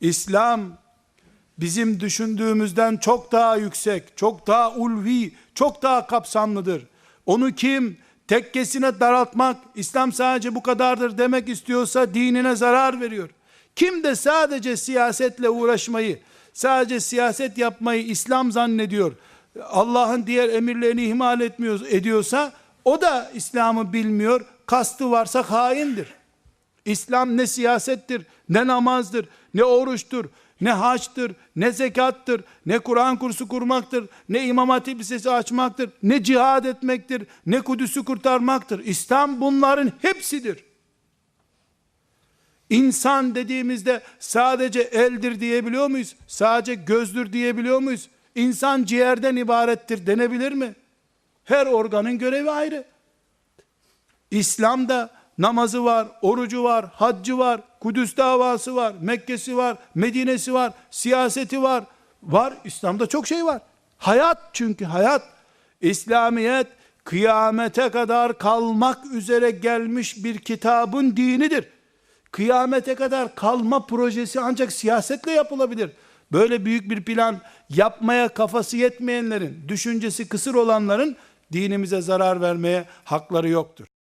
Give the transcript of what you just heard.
İslam bizim düşündüğümüzden çok daha yüksek, çok daha ulvi, çok daha kapsamlıdır. Onu kim tekkesine daraltmak, İslam sadece bu kadardır demek istiyorsa dinine zarar veriyor. Kim de sadece siyasetle uğraşmayı, sadece siyaset yapmayı İslam zannediyor, Allah'ın diğer emirlerini ihmal etmiyor, ediyorsa o da İslam'ı bilmiyor, kastı varsa haindir. İslam ne siyasettir, ne namazdır, ne oruçtur, ne haçtır, ne zekattır, ne Kur'an kursu kurmaktır, ne İmam Hatip Lisesi açmaktır, ne cihad etmektir, ne Kudüs'ü kurtarmaktır. İslam bunların hepsidir. İnsan dediğimizde sadece eldir diyebiliyor muyuz? Sadece gözdür diyebiliyor muyuz? İnsan ciğerden ibarettir denebilir mi? Her organın görevi ayrı. İslam'da namazı var, orucu var, haccı var, Kudüs davası var, Mekke'si var, Medine'si var, siyaseti var. Var, İslam'da çok şey var. Hayat çünkü hayat. İslamiyet kıyamete kadar kalmak üzere gelmiş bir kitabın dinidir. Kıyamete kadar kalma projesi ancak siyasetle yapılabilir. Böyle büyük bir plan yapmaya kafası yetmeyenlerin, düşüncesi kısır olanların dinimize zarar vermeye hakları yoktur.